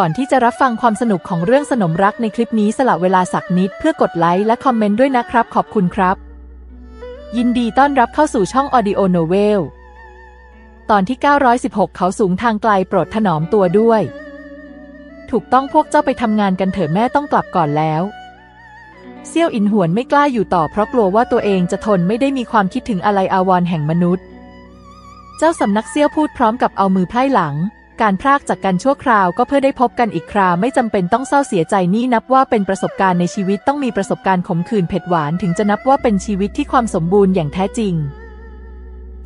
ก่อนที่จะรับฟังความสนุกของเรื่องสนมรักในคลิปนี้สละเวลาสักนิด เพื่อกดไลค์และคอมเมนต์ด้วยนะครับ ขอบคุณครับ ยินดีต้อนรับเข้าสู่ช่อง Audio Novel ตอนที่ 916 เขาสูงทางไกลโปรดถนอมตัวด้วย ถูกต้องพวกเจ้าไปทำงานกันเถอะแม่ต้องกลับก่อนแล้วเซี่ยวอินหวนไม่กล้าอยู่ต่อเพราะกลัวว่าตัวเองจะทนไม่ได้มีความคิดถึงอะไรอาวรณ์แห่งมนุษย์ เจ้าสำนักเซี่ยวพูดพร้อมกับเอามือไพ่หลัง การพรากจากกันชั่วคราวก็เพื่อได้พบกันอีกคราไม่จำเป็นต้องเศร้าเสียใจนี่นับว่าเป็นประสบการณ์ในชีวิตต้องมีประสบการณ์ขมขื่นเผ็ดหวานถึงจะนับว่าเป็นชีวิตที่ความสมบูรณ์อย่างแท้จริง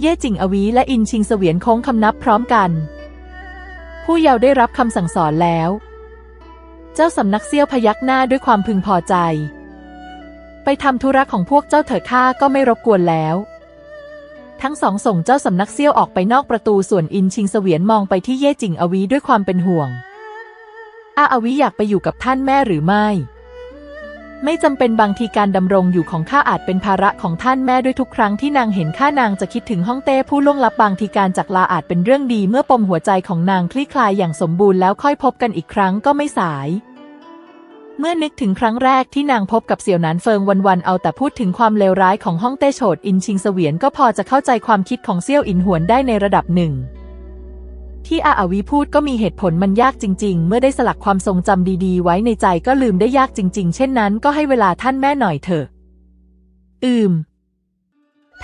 เย่จิงอวีและอินชิงเสวียนโค้งคำนับพร้อมกัน ผู้เยาว์ได้รับคำสั่งสอนแล้ว เจ้าสำนักเซี่ยวพยักหน้าด้วยความพึงพอใจ ไปทำธุระของพวกเจ้าเถิดข้าก็ไม่รบกวนแล้ว ทั้งสองส่งเจ้าสำนักเซี่ยวออกไปนอกประตูส่วนอินชิงเสวียนมองไปที่เย่จิงอวีด้วยความเป็นห่วง อาอวีอยากไปอยู่กับท่านแม่หรือไม่ ไม่จำเป็นบางทีการดำรงอยู่ของข้าอาจเป็นภาระของท่านแม่ด้วยทุกครั้งที่นางเห็นข้านางจะคิดถึงห้องเต้ผู้ล่วงลับบางทีการจากลาอาจเป็นเรื่องดีเมื่อปมหัวใจของนางคลี่คลายอย่างสมบูรณ์แล้วค่อยพบกันอีกครั้งก็ไม่สาย เมื่อนึกถึงครั้งแรกที่นางพบกับเสี่ยวหนานเฟิงวันๆเอาแต่พูดถึงความเลวร้ายของห้องเต้โฉดอินชิงเสวียนก็พอจะเข้าใจความคิดของเซี่ยวอินหวนได้ในระดับหนึ่ง ที่อาอาวีพูดก็มีเหตุผลมันยากจริง ๆ เมื่อได้สลักความทรงจำดีๆ ไว้ในใจก็ลืมได้ยากจริง ๆ เช่นนั้นก็ให้เวลาท่านแม่หน่อยเถอะ อืม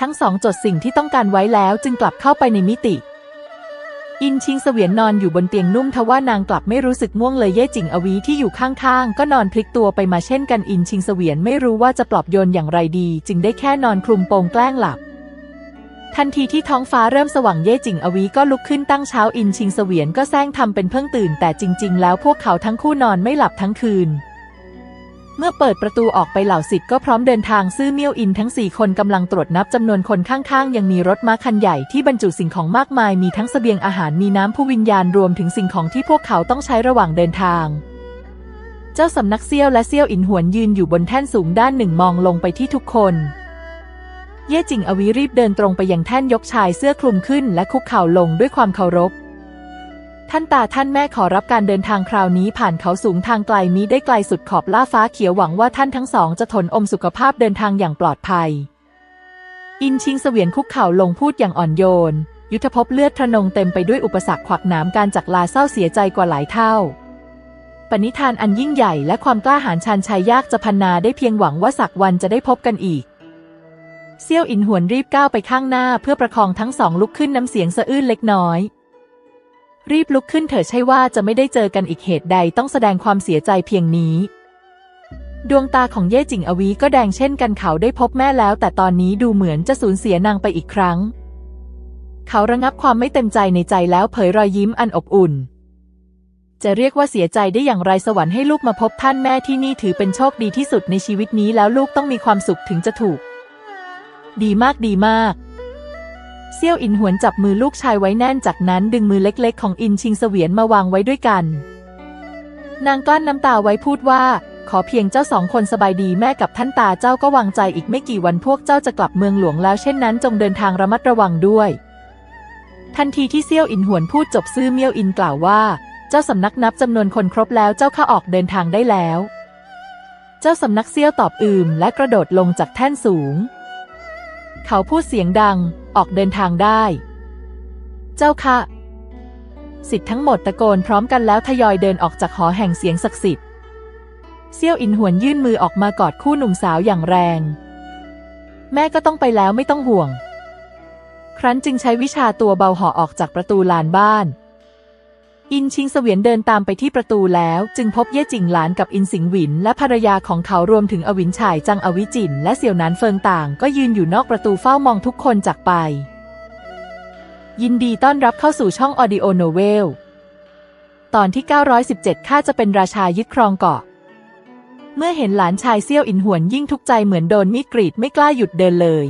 ทั้งสองจดสิ่งที่ต้องการไว้แล้วจึงกลับเข้าไปในมิติ อินชิงเสวียนนอนอยู่บนเตียงนุ่มทว่านางกลับไม่รู้สึกง่วงเลยเย่จิงอวีที่อยู่ข้างๆ ก็นอนพลิกตัวไปมาเช่นกันอินชิงเสวียนไม่รู้ว่าจะปลอบโยนอย่างไรดี จึงได้แค่นอนคลุมโปงแกล้งหลับ ทันทีที่ท้องฟ้าเริ่มสว่างเย่จิงอวีก็ลุกขึ้นตั้งเช้าอินชิงเสวียนก็แซงทำเป็นเพิ่งตื่นแต่จริง ๆ แล้วพวกเขาทั้งคู่นอนไม่หลับทั้งคืน เมื่อเปิดประตูออกไปเหล่าสิทธิ์ก็พร้อมเดินทางซื่อเมี่ยวอินทั้งสี่คนกำลังตรวจนับจำนวนคนข้างๆ ยังมีรถม้าคันใหญ่ที่บรรจุสิ่งของมากมาย มีทั้งเสบียงอาหารมีน้ำผู้วิญญาณรวมถึงสิ่งของที่พวกเขาต้องใช้ระหว่างเดินทาง เจ้าสำนักเซี่ยวและเซี่ยวอินหวนยืนอยู่บนแท่นสูงด้านหนึ่งมองลงไปที่ทุกคน เย่จิงอวีรีบเดินตรงไปยังแท่นยกชายเสื้อคลุมขึ้น และคุกเข่าลงด้วยความเคารพ ท่านตาท่านแม่ขอรับการเดินทางคราวนี้ผ่านเขาสูงทางไกลมีได้ไกลสุดขอบล่าฟ้าเขียวหวังว่าท่านทั้งสองจะทนอมสุขภาพเดินทางอย่างปลอดภัย อินชิงเสวียนคุกเข่าลงพูดอย่างอ่อนโยน ยุทธภพเลือดทะนงเต็มไปด้วยอุปสรรคขวักหนามการจากลาเศร้าเสียใจกว่าหลายเท่า ปณิธานอันยิ่งใหญ่และความกล้าหาญชันชัยยากจะพันนาได้เพียงหวังว่าสักวันจะได้พบกันอีกเซี่ยวอินหวนรีบก้าวไปข้างหน้าเพื่อประคองทั้งสองลุกขึ้นน้ำเสียงสะอื้นเล็กน้อย รีบลุกขึ้นเถิดใช่ว่าจะไม่ได้เจอกันอีกเหตุใดต้องแสดงความเสียใจเพียงนี้ ดวงตาของเย่จิงอวีก็แดงเช่นกันเขาได้พบแม่แล้ว แต่ตอนนี้ดูเหมือนจะสูญเสียนางไปอีกครั้ง เขาระงับความไม่เต็มใจในใจแล้วเผยรอยยิ้มอันอบอุ่น จะเรียกว่าเสียใจได้อย่างไรสวรรค์ให้ลูกมาพบท่านแม่ที่นี่ถือเป็นโชคดีที่สุดในชีวิตนี้แล้วลูกต้องมีความสุขถึงจะถูก ดีมากดีมาก เซี่ยวอินหวนจับมือลูกชายไว้แน่นจากนั้นดึงมือเล็กๆ ของอินชิงเสวียนมาวางไว้ด้วยกัน นางกลั้นน้ำตาไว้พูดว่า ขอเพียงเจ้าสองคนสบายดีแม่กับท่านตาเจ้าก็วางใจอีกไม่กี่วันพวกเจ้าจะกลับเมืองหลวงแล้วเช่นนั้นจงเดินทางระมัดระวังด้วย ทันทีที่เซี่ยวอินหวนพูดจบซื่อเมี่ยวอินกล่าวว่า เจ้าสำนักนับจำนวนคนครบแล้วเจ้าข้าออกเดินทางได้แล้ว เจ้าสำนักเซี่ยวตอบอืมและกระโดดลงจากแท่นสูง เขาพูดเสียงดัง ออกเดินทางได้ เจ้าค่ะ สิทธิ์ทั้งหมดตะโกนพร้อมกันแล้วทยอยเดินออกจากหอแห่งเสียงศักดิ์สิทธิ์เซี่ยวอินหวนยื่นมือออกมากอดคู่หนุ่มสาวอย่างแรง แม่ก็ต้องไปแล้วไม่ต้องห่วง ครั้นจึงใช้วิชาตัวเบาห่อออกจากประตูลานบ้าน อินชิงเสวียนเดินตามไปที่ประตูแล้ว จึงพบเย่จิงหลานกับอินสิงหวิน และภรรยาของเขารวมถึงอวินฉายจังอวิจิน และเสี่ยวนานเฟิงต่าง ก็ยืนอยู่นอกประตูเฝ้ามองทุกคนจากไป ยินดีต้อนรับเข้าสู่ช่อง Audio Novel ตอนที่ 917 ข้าจะเป็นราชายึดครองเกาะ เมื่อเห็นหลานชายเซี่ยวอินหวนยิ่งทุกข์ใจเหมือนโดนมีดกรีดไม่กล้าหยุดเดินเลย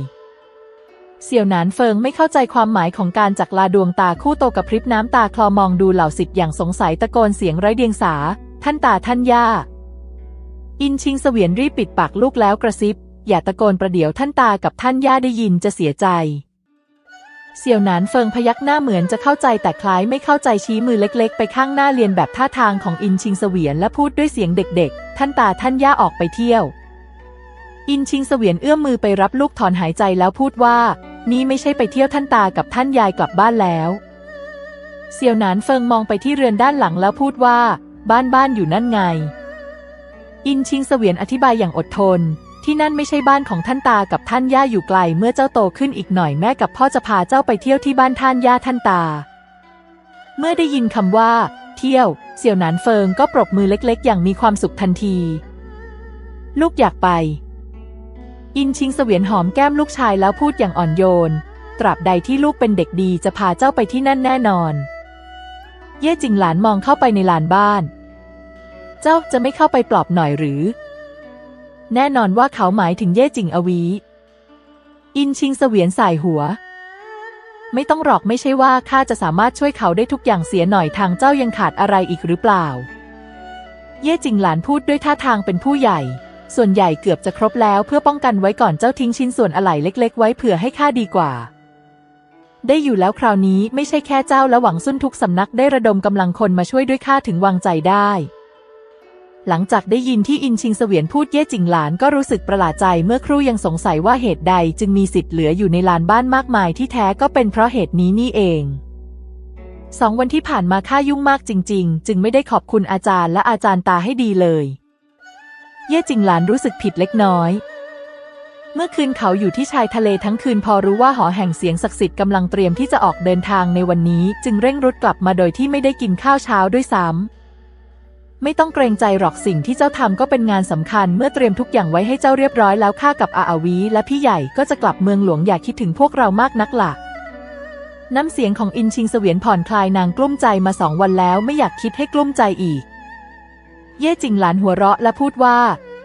เสี่ยวหนานเฟิงไม่เข้าใจความหมายของการจากลาดวงตาคู่โตกับพริบน้ำตาคลอมองดูเหล่าสิทธิ์อย่างสงสัยตะโกนเสียงไร้เดียงสา ท่านตาท่านย่า อินชิงเสวียนรีบปิดปากลูกแล้วกระซิบ อย่าตะโกนประเดี๋ยวท่านตากับท่านย่าได้ยินจะเสียใจ เสี่ยวหนานเฟิงพยักหน้าเหมือนจะเข้าใจแต่คล้ายไม่เข้าใจชี้มือเล็กๆ ไปข้างหน้าเรียนแบบท่าทางของอินชิงเสวียนและพูดด้วยเสียงเด็ก ๆ ท่านตาท่านย่าออกไปเที่ยว อินชิงเสวียนเอื้อมมือไปรับลูกถอนหายใจแล้วพูดว่า นี่ไม่ใช่ไปเที่ยวท่านตากับท่านยายกลับบ้านแล้วเสี่ยวหนานเฟิงมองไปที่เรือนด้านหลังแล้วพูดว่า บ้านบ้านอยู่นั่นไง อินชิงเสวียนอธิบายอย่างอดทน ที่นั่นไม่ใช่บ้านของท่านตากับท่านย่าอยู่ไกล เมื่อเจ้าโตขึ้นอีกหน่อยแม่กับพ่อจะพาเจ้าไปเที่ยวที่บ้านท่านย่าท่านตา เมื่อได้ยินคำว่า เที่ยว เสี่ยวหนานเฟิงก็ปรบมือเล็กๆ อย่างมีความสุขทันที ลูกอยากไป อินชิงเสวียนหอมแก้มลูกชายแล้วพูดอย่างอ่อนโยน ตราบใดที่ลูกเป็นเด็กดีจะพาเจ้าไปที่นั่นแน่นอน เย่จิงหลานมองเข้าไปในลานบ้าน เจ้าจะไม่เข้าไปปลอบหน่อยหรือ แน่นอนว่าเขาหมายถึงเย่จิงอวี อินชิงเสวียนสายหัว ไม่ต้องหรอกไม่ใช่ว่าข้าจะสามารถช่วยเขาได้ทุกอย่างเสียหน่อยทางเจ้ายังขาดอะไรอีกหรือเปล่า เย่จิงหลานพูดด้วยท่าทางเป็นผู้ใหญ่ ส่วนใหญ่เกือบจะครบแล้วเพื่อป้องกันไว้ก่อนเจ้าทิ้งชิ้นส่วนอะไหล่เล็ก ๆ ไว้เผื่อให้ข้าดีกว่า ได้อยู่แล้วคราวนี้ไม่ใช่แค่เจ้าและหวังซุ่นทุกสำนักได้ระดมกำลังคนมาช่วยด้วยข้าถึงวางใจได้ หลังจากได้ยินที่อินชิงเสวียนพูดเย่จิงหลานก็รู้สึกประหลาดใจเมื่อครู่ยังสงสัยว่าเหตุใดจึงมีสิทธิ์เหลืออยู่ในลานบ้านมากมายที่แท้ก็เป็นเพราะเหตุนี้นี่เองสองวันที่ผ่านมาข้ายุ่งมากจริง ๆ จึงไม่ได้ขอบคุณอาจารย์และอาจารย์ตาให้ดีเลย เย่จิงหลานรู้สึกผิดเล็กน้อย เมื่อคืนเขาอยู่ที่ชายทะเลทั้งคืนพอรู้ว่าหอแห่งเสียงศักดิ์สิทธิ์กำลังเตรียมที่จะออกเดินทางในวันนี้ จึงเร่งรุดกลับมาโดยที่ไม่ได้กินข้าวเช้าด้วยซ้ำไม่ต้องเกรงใจหรอกสิ่งที่เจ้าทำก็เป็นงานสำคัญ เมื่อเตรียมทุกอย่างไว้ให้เจ้าเรียบร้อยแล้วข้ากับอาอาวีและพี่ใหญ่ก็จะกลับเมืองหลวงอย่าคิดถึงพวกเรามากนักล่ะน้ำเสียงของอินชิงเสวียนผ่อนคลายนางกลุ้มใจมาสองวันแล้วไม่อยากคิดให้กลุ้มใจอีก เย่จิงหลานหัวเราะและพูดว่า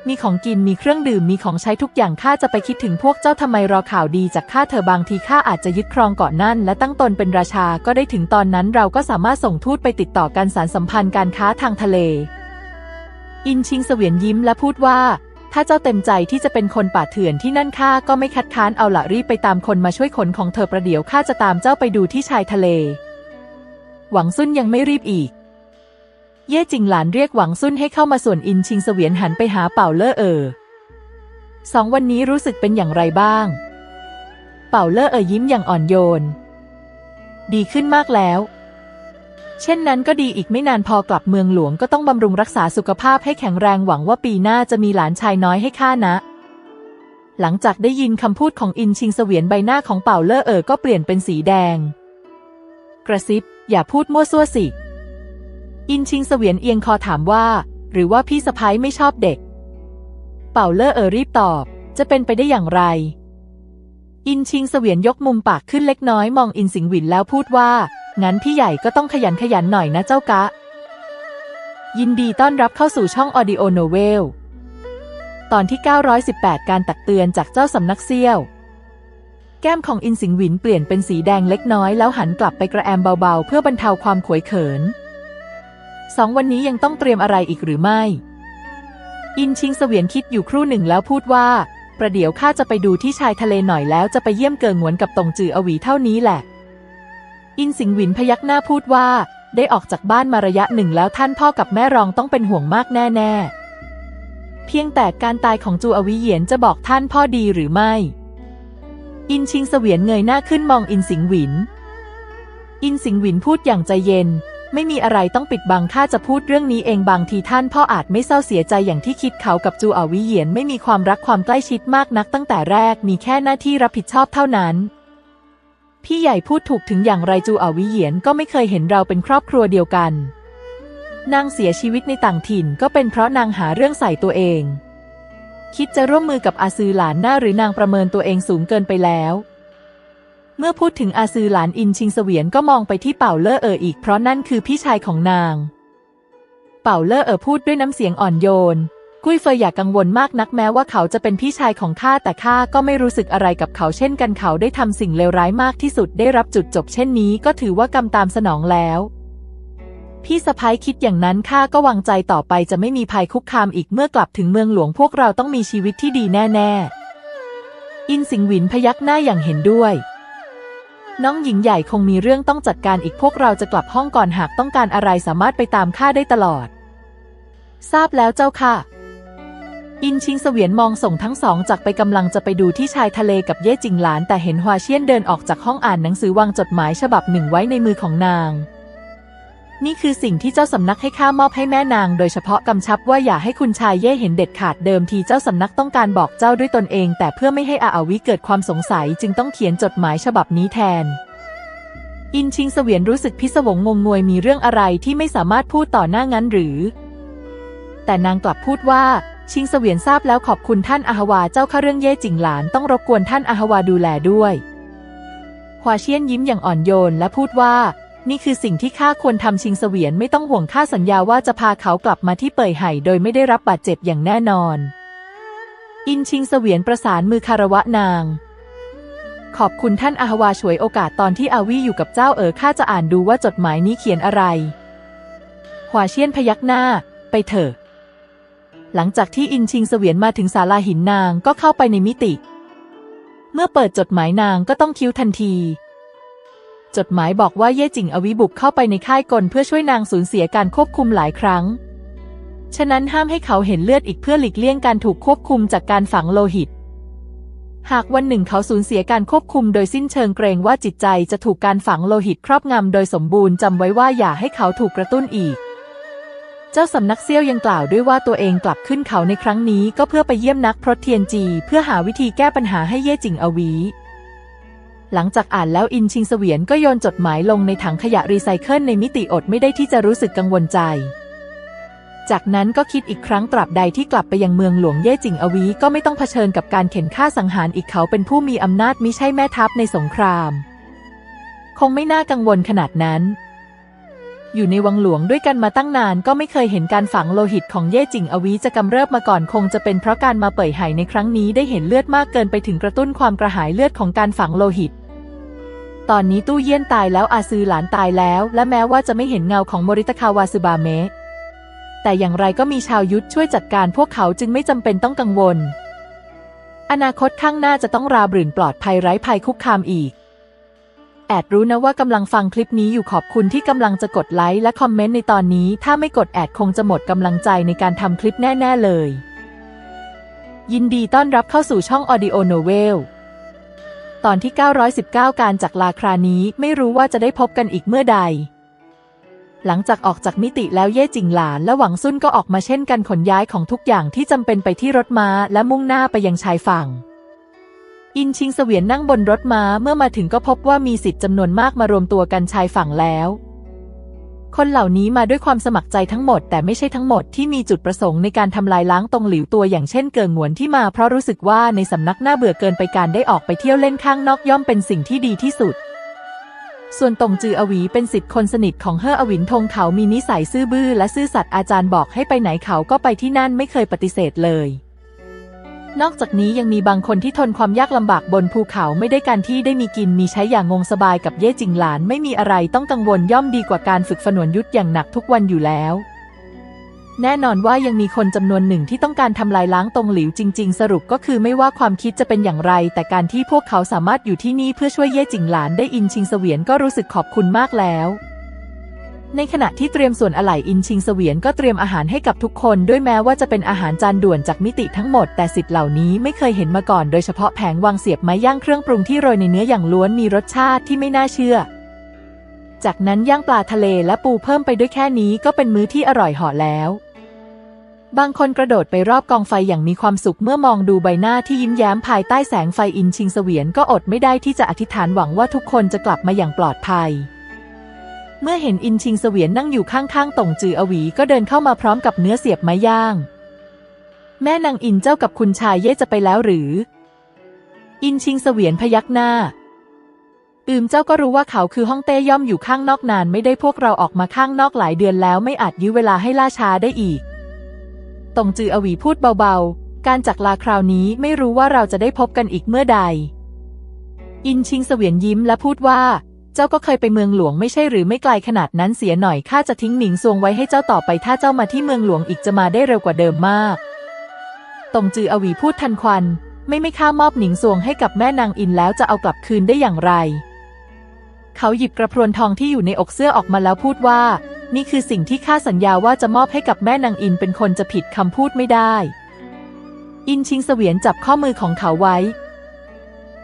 มีของกินมีเครื่องดื่มมีของใช้ทุกอย่างข้าจะไปคิดถึงพวกเจ้าทำไมรอข่าวดีจากข้าเธอบางทีข้าอาจจะยึดครองเกาะนั่น และตั้งตนเป็นราชาก็ได้ถึงตอนนั้นเราก็สามารถส่งทูตไปติดต่อการสารสัมพันธ์การค้าทางทะเล อินชิงเสวียนยิ้มและพูดว่า ถ้าเจ้าเต็มใจที่จะเป็นคนป่าเถื่อนที่นั่นข้าก็ไม่คัดค้านเอาละรีบไปตามคนมาช่วยขนของเธอประเดี๋ยวข้าจะตามเจ้าไปดูที่ชายทะเล หวังซุ่นยังไม่รีบอีก เย่จิงหลานเรียกหวังซุนให้เข้ามาส่วนอินชิงเสวียนหันไปหาเป่าเล่อเออสองวันนี้รู้สึกเป็นอย่างไรบ้าง เป่าเล่อเออยิ้มอย่างอ่อนโยน ดีขึ้นมากแล้ว เช่นนั้นก็ดีอีกไม่นานพอกลับเมืองหลวงก็ต้องบำรุงรักษาสุขภาพให้แข็งแรงหวังว่าปีหน้าจะมีหลานชายน้อยให้ข้านะ หลังจากได้ยินคำพูดของอินชิงเสวียนใบหน้าของเป่าเล่อเอ๋อก็เปลี่ยนเป็นสีแดง กระซิบ อย่าพูดมั่วซั่วสิ อินชิงเสวียนเอียงคอถามว่า หรือว่าพี่สะพ้ายไม่ชอบเด็ก เป่าเลอเออรีบตอบ จะเป็นไปได้อย่างไร อินชิงเสวียนยกมุมปากขึ้นเล็กน้อยมองอินสิงหวินแล้วพูดว่า งั้นพี่ใหญ่ก็ต้องขยันขยันหน่อยนะเจ้ากะ ยินดีต้อนรับเข้าสู่ช่องออดิโอโนเวล ตอนที่ 918 การตักเตือนจากเจ้าสำนักเซี่ยวแก้มของอินสิงหวินเปลี่ยนเป็นสีแดงเล็กน้อยแล้วหันกลับไปกระแอมเบาๆ เพื่อบรรเทาความขวยเขิน สองวันนี้ยังต้องเตรียมอะไรอีกหรือไม่ อินชิงเสวียนคิดอยู่ครู่หนึ่งแล้วพูดว่า ประเดี๋ยวข้าจะไปดูที่ชายทะเลหน่อยแล้วจะไปเยี่ยมเกิงหวนกับตงจืออวีเท่านี้แหละ อินสิงหวินพยักหน้าพูดว่า ได้ออกจากบ้านมาระยะหนึ่งแล้วท่านพ่อกับแม่รองต้องเป็นห่วงมากแน่ๆ เพียงแต่การตายของจูอวิเหยียนจะบอกท่านพ่อดีหรือไม่ อินชิงเสวียนเงยหน้าขึ้นมองอินสิงหวิน อินสิงหวินพูดอย่างใจเย็น ไม่มีอะไรต้องปิดบังข้าจะพูดเรื่องนี้เองบางทีท่านพ่ออาจไม่เศร้าเสียใจอย่างที่คิดเขากับจูอวิเหยียนไม่มีความรักความใกล้ชิดมากนักตั้งแต่แรกมีแค่หน้าที่รับผิดชอบเท่านั้น พี่ใหญ่พูดถูกถึงอย่างไรจูอวิเหยียนก็ไม่เคยเห็นเราเป็นครอบครัวเดียวกัน นางเสียชีวิตในต่างถิ่นก็เป็นเพราะนางหาเรื่องใส่ตัวเอง คิดจะร่วมมือกับอาซือหลานหน้าหรือนางประเมินตัวเองสูงเกินไปแล้ว เมื่อพูดถึงอาซือหลานอินชิงเสวียนก็มองไปที่เป่าเล่อเอออีกเพราะนั่นคือพี่ชายของนาง เป่าเล่อเออพูดด้วยน้ำเสียงอ่อนโยน กุ้ยเฟยอย่ากกังวลมากนักแม้ว่าเขาจะเป็นพี่ชายของข้าแต่ข้าก็ไม่รู้สึกอะไรกับเขาเช่นกันเขาได้ทำสิ่งเลวร้ายมากที่สุดได้รับจุดจบเช่นนี้ก็ถือว่ากรรมตามสนองแล้ว พี่สะพ้ายคิดอย่างนั้นข้าก็วางใจต่อไปจะไม่มีภัยคุกคามอีกเมื่อกลับถึงเมืองหลวงพวกเราต้องมีชีวิตที่ดีแน่ ๆ อินสิงหวินพยักหน้าอย่างเห็นด้วย น้องหญิงใหญ่คงมีเรื่องต้องจัดการอีกพวกเราจะกลับห้องก่อนหากต้องการอะไรสามารถไปตามข้าได้ตลอด ทราบแล้วเจ้าค่ะ อินชิงเสวียนมองส่งทั้งสองจากไปกำลังจะไปดูที่ชายทะเลกับเย่จิงหลาน แต่เห็นฮวาเชียนเดินออกจากห้องอ่านหนังสือวางจดหมายฉบับหนึ่งไว้ในมือของนาง นี่คือสิ่งที่เจ้าสำนักให้ข้ามอบให้แม่นาง โดยเฉพาะกำชับว่าอย่าให้คุณชายเย่เห็นเด็ดขาดเดิมทีเจ้าสำนักต้องการบอกเจ้าด้วยตนเอง แต่เพื่อไม่ให้อาอาวิเกิดความสงสัยจึงต้องเขียนจดหมายฉบับนี้แทน อินชิงเสวียนรู้สึกพิศวงงงงวยมีเรื่องอะไรที่ไม่สามารถพูดต่อหน้างั้นหรือ แต่นางกลับพูดว่าชิงเสวียนทราบแล้วขอบคุณท่านอาฮวาเจ้าข้าเรื่องเย่จิงหลานต้องรบกวนท่านอาฮวาดูแลด้วยฮวาเชียนยิ้มอย่างอ่อนโยนและพูดว่า นี่คือสิ่งที่ข้าควรทำชิงเสวียนไม่ต้องห่วงข้าสัญญาว่าจะพาเขากลับมาที่เป่ยไห่โดยไม่ได้รับบาดเจ็บอย่างแน่นอน อินชิงเสวียนประสานมือคารวะนาง ขอบคุณท่านอาฮวาฉวยโอกาสตอนที่อาวีอยู่กับเจ้าเอ๋อข้าจะอ่านดูว่าจดหมายนี้เขียนอะไรฮวาเชียนพยักหน้า ไปเถอะ หลังจากที่อินชิงเสวียนมาถึงศาลาหินนางก็เข้าไปในมิติ เมื่อเปิดจดหมายนางก็ต้องคิ้วทันที จดหมายบอกว่าเย่จิงอวิบุกเข้าไปในค่ายกลเพื่อช่วยนางสูญเสียการควบคุมหลายครั้ง ฉะนั้นห้ามให้เขาเห็นเลือดอีกเพื่อหลีกเลี่ยงการถูกควบคุมจากการฝังโลหิต หากวันหนึ่งเขาสูญเสียการควบคุมโดยสิ้นเชิงเกรงว่าจิตใจจะถูกการฝังโลหิตครอบงำโดยสมบูรณ์จำไว้ว่าอย่าให้เขาถูกกระตุ้นอีก เจ้าสำนักเซี่ยวยังกล่าวด้วยว่าตัวเองกลับขึ้นเขาในครั้งนี้ก็เพื่อไปเยี่ยมนักพรตเทียนจี เพื่อหาวิธีแก้ปัญหาให้เย่จิงอวี หลังจากอ่านแล้วอินชิงเสวียนก็โยนจดหมายลงในถังขยะรีไซเคิลในมิติอดไม่ได้ที่จะรู้สึกกังวลใจ จากนั้นก็คิดอีกครั้งตราบใดที่กลับไปยังเมืองหลวงเย่จิงอวีก็ไม่ต้องเผชิญกับการเข็นฆ่าสังหารอีกเขาเป็นผู้มีอำนาจมิใช่แม่ทัพในสงคราม คงไม่น่ากังวลขนาดนั้น อยู่ในวังหลวงด้วยกันมาตั้งนานก็ไม่เคยเห็นการฝังโลหิตของเย่จิงอวีจะกำเริบมาก่อนคงจะเป็นเพราะการมาเปิดไห่ในครั้งนี้ได้เห็นเลือดมากเกินไปถึงกระตุ้นความกระหายเลือดของการฝังโลหิต ตอนนี้ตู้เยี่ยนตายแล้วอาซือหลานตายแล้ว และแม้ว่าจะไม่เห็นเงาของโมริตะคาวาซึบาเมะแต่อย่างไรก็มีชาวยุทธช่วยจัดการพวกเขาจึงไม่จำเป็นต้องกังวล อนาคตข้างหน้าจะต้องราบรื่นปลอดภัยไร้ภัยคุกคามอีก แอดรู้นะว่ากำลังฟังคลิปนี้อยู่ขอบคุณที่กำลังจะกดไลค์และคอมเมนต์ในตอนนี้ ถ้าไม่กดแอดคงจะหมดกำลังใจในการทำคลิปแน่ ๆ เลย ยินดีต้อนรับเข้าสู่ช่อง Audio Novel ตอนที่ 919 การจากลาครานี้ไม่รู้ว่าจะได้พบกันอีกเมื่อใด หลังจากออกจากมิติแล้วเย่จิงหลานและหวังซุนก็ออกมาเช่นกันขนย้ายของทุกอย่างที่จำเป็นไปที่รถม้าและมุ่งหน้าไปยังชายฝั่ง อินชิงเสวียนนั่งบนรถม้าเมื่อมาถึงก็พบว่ามีสิทธิ์จำนวนมากมารวมตัวกันชายฝั่งแล้ว คนเหล่านี้มาด้วยความสมัครใจทั้งหมด แต่ไม่ใช่ทั้งหมดที่มีจุดประสงค์ในการทำลายล้างตรงหลิวตัวอย่างเช่นเกิงหวนที่มาเพราะรู้สึกว่าในสำนักน่าเบื่อเกินไปการได้ออกไปเที่ยวเล่นข้างนอกย่อมเป็นสิ่งที่ดีที่สุด ส่วนตงจืออวีเป็นสิทธิ์คนสนิทของเฮออวินทงเขามีนิสัยซื่อบื้อและซื่อสัตย์อาจารย์บอกให้ไปไหนเขาก็ไปที่นั่นไม่เคยปฏิเสธเลย นอกจากนี้ยังมีบางคนที่ทนความยากลำบากบนภูเขาไม่ได้การที่ได้มีกินมีใช้อย่างงงสบายกับเย่จิงหลาน ไม่มีอะไรต้องกังวลย่อมดีกว่าการฝึกฝนวนยุทธอย่างหนักทุกวันอยู่แล้ว แน่นอนว่ายังมีคนจำนวนหนึ่งที่ต้องการทำลายล้างตรงหลิวจริง ๆ สรุปก็คือไม่ว่าความคิดจะเป็นอย่างไร แต่การที่พวกเขาสามารถอยู่ที่นี่เพื่อช่วยเย่จิงหลานได้อินชิงเสวียนก็รู้สึกขอบคุณมากแล้ว ในขณะที่เตรียมส่วนอะไหล่อินชิงเสวียนก็เตรียมอาหารให้กับทุกคน ด้วยแม้ว่าจะเป็นอาหารจานด่วนจากมิติทั้งหมด แต่สิทธิ์เหล่านี้ไม่เคยเห็นมาก่อน โดยเฉพาะแผงวางเสียบไม้ย่างเครื่องปรุงที่โรยในเนื้ออย่างล้วนมีรสชาติที่ไม่น่าเชื่อ จากนั้นย่างปลาทะเลและปูเพิ่มไปด้วยแค่นี้ก็เป็นมื้อที่อร่อยหาะแล้วบางคนกระโดดไปรอบกองไฟอย่างมีความสุขเมื่อมองดูใบหน้าที่ยิ้มแย้มภายใต้แสงไฟอินชิงเสวียนก็อดไม่ได้ที่จะอธิษฐานหวังว่าทุกคนจะกลับมาอย่างปลอดภัย เมื่อเห็นอินชิงเสวียนนั่งอยู่ข้างๆตงจืออวีก็เดินเข้ามาพร้อมกับเนื้อเสียบไม้ย่าง แม่นางอินเจ้ากับคุณชายเย่จะไปแล้วหรือ อินชิงเสวียนพยักหน้าอืมเจ้าก็รู้ว่าเขาคือห้องเต้ย่อมอยู่ข้างนอกนานไม่ได้พวกเราออกมาข้างนอกหลายเดือนแล้วไม่อาจยื้อเวลาให้ล่าช้าได้อีกตงจืออวีพูดเบาๆ การจากลาคราวนี้ไม่รู้ว่าเราจะได้พบกันอีกเมื่อใด อินชิงเสวียนยิ้มและพูดว่า เจ้าก็เคยไปเมืองหลวงไม่ใช่หรือไม่ไกลขนาดนั้นเสียหน่อยข้าจะทิ้งหมิงซวงไว้ให้เจ้าต่อไปถ้าเจ้ามาที่เมืองหลวงอีกจะมาได้เร็วกว่าเดิมมาก ตงจืออวีพูดทันควัน ไม่ไม่ข้ามอบหนิงซวงให้กับแม่นางอินแล้วจะเอากลับคืนได้อย่างไร เขาหยิบกระพรวนทองที่อยู่ในอกเสื้อออกมาแล้วพูดว่า นี่คือสิ่งที่ข้าสัญญาว่าจะมอบให้กับแม่นางอินเป็นคนจะผิดคำพูดไม่ได้ อินชิงเสวียนจับข้อมือของเขาไว้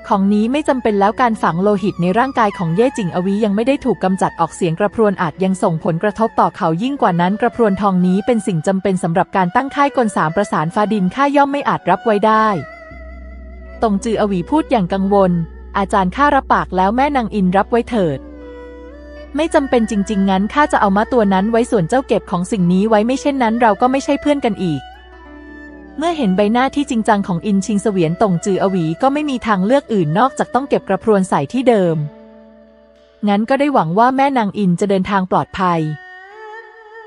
ของนี้ไม่จำเป็นแล้วการฝังโลหิตในร่างกายของเย่จิงอวียังไม่ได้ถูกกำจัดออกเสียงกระพรวนอาจยังส่งผลกระทบต่อเขายิ่งกว่านั้นกระพรวนทองนี้เป็นสิ่งจำเป็นสำหรับการตั้งค่ายกลสามประสานฟ้าดินข้าย่อมไม่อาจรับไว้ได้ตงจืออวีพูดอย่างกังวล อาจารย์ข้ารับปากแล้วแม่นางอินรับไว้เถิด ไม่จำเป็นจริง ๆ งั้นข้าจะเอามาตัวนั้นไว้ส่วนเจ้าเก็บของสิ่งนี้ไว้ไม่เช่นนั้น เราก็ไม่ใช่เพื่อนกันอีก เมื่อเห็นใบหน้าที่จริงจังของอินชิงเสวียนตงจืออวีก็ไม่มีทางเลือกอื่นนอกจากต้องเก็บกระพรวนใส่ที่เดิม งั้นก็ได้หวังว่าแม่นางอินจะเดินทางปลอดภัย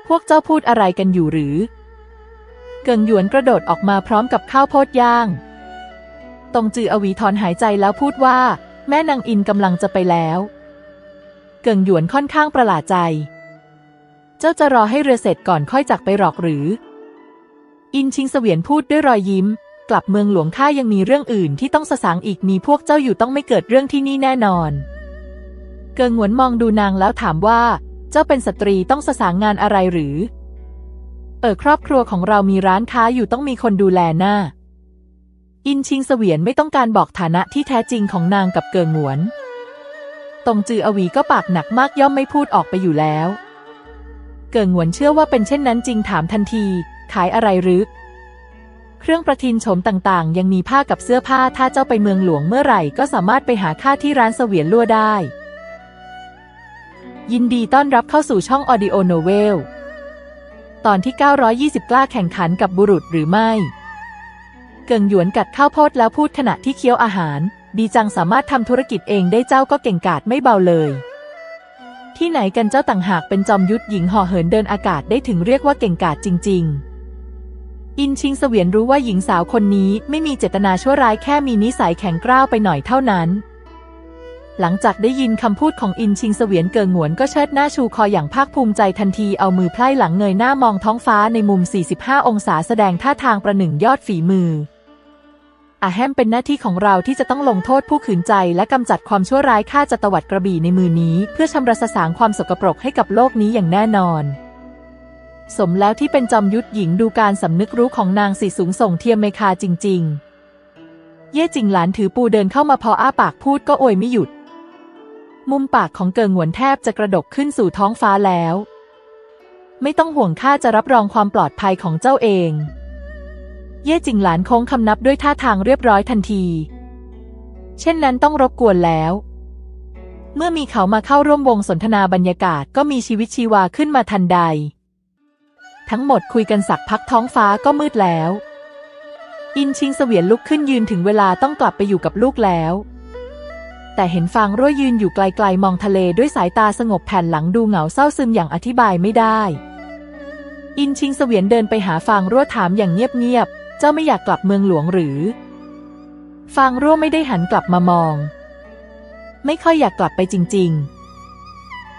พวกเจ้าพูดอะไรกันอยู่หรือ เกิงหยวนกระโดดออกมาพร้อมกับข้าวโพดย่าง ตงจืออวีถอนหายใจแล้วพูดว่า แม่นางอินกำลังจะไปแล้ว เกิงหยวนค่อนข้างประหลาดใจ เจ้าจะรอให้เรือเสร็จก่อนค่อยจักไปหรอกหรือ อินชิงเสวียนพูดด้วยรอยยิ้ม กลับเมืองหลวงข้ายังมีเรื่องอื่นที่ต้องสสางอีกมีพวกเจ้าอยู่ต้องไม่เกิดเรื่องที่นี่แน่นอน เกิงหวนมองดูนางแล้วถามว่า เจ้าเป็นสตรีต้องสสางงานอะไรหรือ เออครอบครัวของเรามีร้านค้าอยู่ต้องมีคนดูแลหน้า อินชิงเสวียนไม่ต้องการบอกฐานะที่แท้จริงของนางกับเกิงหวนตงจืออวีก็ปากหนักมากย่อมไม่พูดออกไปอยู่แล้ว เกิงหวนเชื่อว่าเป็นเช่นนั้นจริงถามทันที ขายอะไรหรือ เครื่องประทินโฉมต่างๆ ยังมีผ้ากับเสื้อผ้าถ้าเจ้าไปเมืองหลวงเมื่อไหร่ก็สามารถไปหาค่าที่ร้านเสวียนลั่วได้ ยินดีต้อนรับเข้าสู่ช่อง Audio Novel ตอนที่ 920 กล้าแข่งขันกับบุรุษหรือไม่ เกิงหยวนกัดข้าวโพดแล้วพูดขณะที่เคี้ยวอาหาร ดีจังสามารถทำธุรกิจเองได้เจ้าก็เก่งกาจไม่เบาเลย ที่ไหนกันเจ้าต่างหากเป็นจอมยุทธหญิงห่อเหินเดินอากาศได้ถึงเรียกว่าเก่งกาจจริง ๆ อินชิงเสวียนรู้ว่าหญิงสาวคนนี้ไม่มีเจตนาชั่วร้ายแค่มีนิสัยแข็งกร้าวไปหน่อยเท่านั้น หลังจากได้ยินคำพูดของอินชิงเสวียนเกิงหวนก็เชิดหน้าชูคออย่างภาคภูมิใจทันทีเอามือไพร่หลังเงยหน้ามองท้องฟ้าในมุม 45 องศาแสดงท่าทางประหนึ่งยอดฝีมืออาแฮมเป็นหน้าที่ของเราที่จะต้องลงโทษผู้ขืนใจและกำจัดความชั่วร้ายข้าจะตวัดกระบี่ในมือนี้ เพื่อชำระสสางความสกปรกให้กับโลกนี้อย่างแน่นอน สมแล้วที่เป็นจอมยุทธหญิงดูการสำนึกรู้ของนางสีสูงส่งเทียมเมคาจริง ๆ เย่จิงหลานถือปูเดินเข้ามาพออ้าปากพูดก็โอยไม่หยุด มุมปากของเกิงหวนแทบจะกระดกขึ้นสู่ท้องฟ้าแล้ว ไม่ต้องห่วงข้าจะรับรองความปลอดภัยของเจ้าเอง เย่จิงหลานโค้งคำนับด้วยท่าทางเรียบร้อยทันที เช่นนั้นต้องรบกวนแล้วเมื่อมีเขามาเข้าร่วมวงสนทนาบรรยากาศก็มีชีวิตชีวาขึ้นมาทันใด ทั้งหมดคุยกันสักพักท้องฟ้าก็มืดแล้ว อินชิงเสวียนลุกขึ้นยืนถึงเวลาต้องกลับไปอยู่กับลูกแล้ว แต่เห็นฟางรั่วยืนอยู่ไกลๆมองทะเลด้วยสายตาสงบแผ่นหลังดูเหงาเศร้าซึมอย่างอธิบายไม่ได้ อินชิงเสวียนเดินไปหาฟางรั่วถามอย่างเงียบๆ เจ้าไม่อยากกลับเมืองหลวงหรือ ฟางรั่วไม่ได้หันกลับมามอง ไม่ค่อยอยากกลับไปจริง ๆ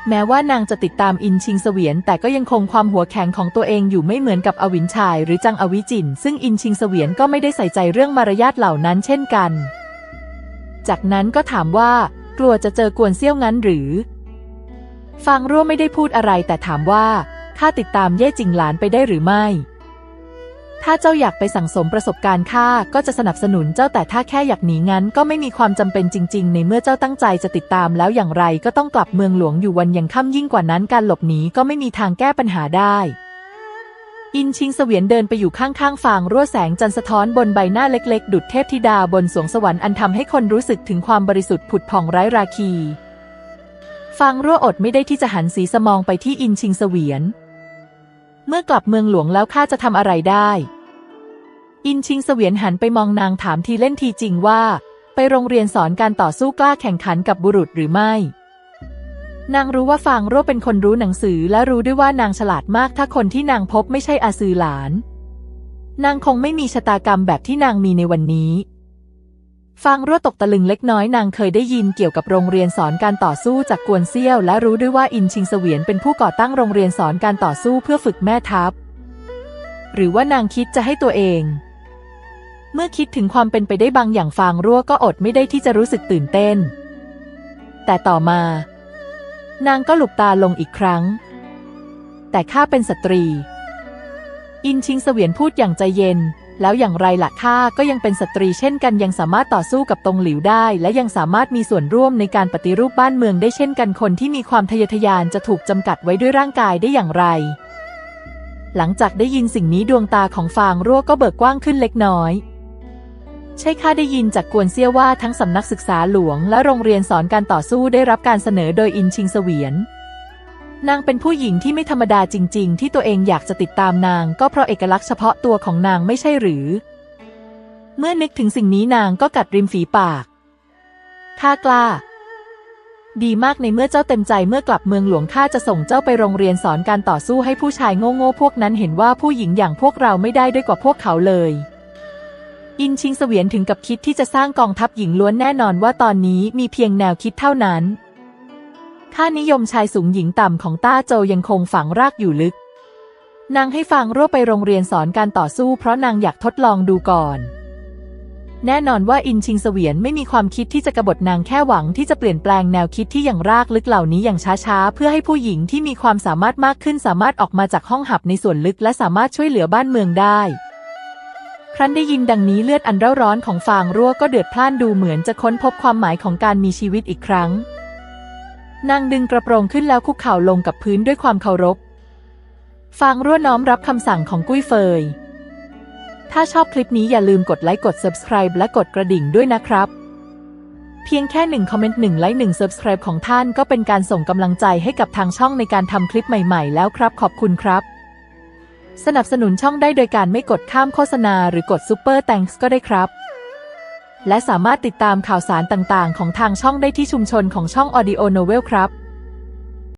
แม้ว่านางจะติดตามอินชิงเสวียน แต่ก็ยังคงความหัวแข็งของตัวเองอยู่ไม่เหมือนกับอวินชาย หรือจังอวิจิน ซึ่งอินชิงเสวียนก็ไม่ได้ใส่ใจเรื่องมารยาทเหล่านั้นเช่นกัน จากนั้นก็ถามว่า กลัวจะเจอกวนเซี่ยวงั้นหรือ ฟางรั่วไม่ได้พูดอะไรแต่ถามว่าข้าติดตามเย่จิงหลานไปได้หรือไม่ ถ้าเจ้าอยากไปสั่งสมประสบการณ์ข้าก็จะสนับสนุนเจ้าแต่ถ้าแค่อยากหนีงั้น ก็ไม่มีความจำเป็นจริง ๆ ในเมื่อเจ้าตั้งใจจะติดตามแล้วอย่างไรก็ต้องกลับเมืองหลวงอยู่วันยังค่ำยิ่งกว่านั้นการหลบหนีก็ไม่มีทางแก้ปัญหาได้ อินชิงเสวียนเดินไปอยู่ข้างๆฟางรั่วแสงจันทร์สะท้อนบนใบหน้าเล็กๆ ดุจเทพธิดาบนสวงสวรรค์อันทำให้คนรู้สึกถึงความบริสุทธิ์ผุดผ่องไร้ราคีฟางรั่วอดไม่ได้ที่จะหันสีสมองไปที่อินชิงเสวียน เมื่อกลับเมืองหลวงแล้วข้าจะทำอะไรได้ อินชิงเสวียนหันไปมองนางถามทีเล่นทีจริงว่า ไปโรงเรียนสอนการต่อสู้กล้าแข่งขันกับบุรุษหรือไม่นางรู้ว่าฟางรั่วเป็นคนรู้หนังสือและรู้ด้วยว่านางฉลาดมากถ้าคนที่นางพบไม่ใช่อาซือหลาน นางคงไม่มีชะตากรรมแบบที่นางมีในวันนี้ ฟางรั่วตกตะลึงเล็กน้อยนางเคยได้ยินเกี่ยวกับโรงเรียนสอนการต่อสู้จากกวนเซี่ยว และรู้ด้วยว่าอินชิงเสวียนเป็นผู้ก่อตั้งโรงเรียนสอนการต่อสู้เพื่อฝึกแม่ทัพ หรือว่านางคิดจะให้ตัวเอง เมื่อคิดถึงความเป็นไปได้บางอย่างฟางรั่วก็อดไม่ได้ที่จะรู้สึกตื่นเต้น แต่ต่อมา นางก็หลุบตาลงอีกครั้ง แต่ข้าเป็นสตรี อินชิงเสวียนพูดอย่างใจเย็น แล้วอย่างไรล่ะข้าก็ยังเป็นสตรีเช่นกันยังสามารถต่อสู้กับตงหลิวได้ และยังสามารถมีส่วนร่วมในการปฏิรูปบ้านเมืองได้เช่นกันคนที่มีความทะเยอทะยานจะถูกจำกัดไว้ด้วยร่างกายได้อย่างไร หลังจากได้ยินสิ่งนี้ดวงตาของฟางรั่วก็เบิกกว้างขึ้นเล็กน้อย ใช่ข้าได้ยินจากกวนเซี่ยว่าทั้งสำนักศึกษาหลวง และโรงเรียนสอนการต่อสู้ได้รับการเสนอโดยอินชิงเสวียน นางเป็นผู้หญิงที่ไม่ธรรมดาจริง ๆ ที่ตัวเองอยากจะติดตามนาง ก็เพราะเอกลักษณ์เฉพาะตัวของนางไม่ใช่หรือ เมื่อนึกถึงสิ่งนี้นางก็กัดริมฝีปาก ข้ากล้า ดีมากในเมื่อเจ้าเต็มใจเมื่อกลับเมืองหลวงข้าจะส่งเจ้าไปโรงเรียนสอนการต่อสู้ให้ผู้ชายโง่ๆพวกนั้นเห็นว่าผู้หญิงอย่างพวกเราไม่ได้ด้วยกว่าพวกเขาเลยอินชิงเสวียนถึงกับคิดที่จะสร้างกองทัพหญิงล้วนแน่นอนว่าตอนนี้มีเพียงแนวคิดเท่านั้น ค่านิยมชายสูงหญิงต่ำของต้าโจยังคงฝังรากอยู่ลึก นางให้ฟังรั่วไปโรงเรียนสอนการต่อสู้เพราะนางอยากทดลองดูก่อน แน่นอนว่าอินชิงเสวียนไม่มีความคิดที่จะกบฏนางแค่หวังที่จะเปลี่ยนแปลงแนวคิดที่อย่างรากลึกเหล่านี้อย่างช้าๆ เพื่อให้ผู้หญิงที่มีความสามารถมากขึ้นสามารถออกมาจากห้องหับในส่วนลึกและสามารถช่วยเหลือบ้านเมืองได้ครั้นได้ยินดังนี้เลือดอันเร่าร้อนของฟางรั่วก็เดือดพล่านดูเหมือนจะค้นพบความหมายของการมีชีวิตอีกครั้ง นางดึงกระโปรงขึ้นแล้วคุกเข่าลงกับพื้นด้วยความเคารพ ฟางรั่วน้อมรับคำสั่งของกุ้ยเฟย ถ้าชอบคลิปนี้อย่าลืมกดไลค์กด subscribe และกดกระดิ่งด้วยนะครับ เพียงแค่หนึ่งคอมเมนต์หนึ่งไลค์หนึ่ง subscribe ของท่านก็เป็นการส่งกำลังใจให้กับทางช่องในการทำคลิปใหม่ๆ แล้วครับ ขอบคุณครับ สนับสนุนช่องได้โดยการไม่กดข้ามโฆษณาหรือกด Super Thanks ก็ได้ครับ และสามารถติดตามข่าวสารต่างๆ ของทางช่องได้ที่ชุมชนของช่อง Audio Novel ครับ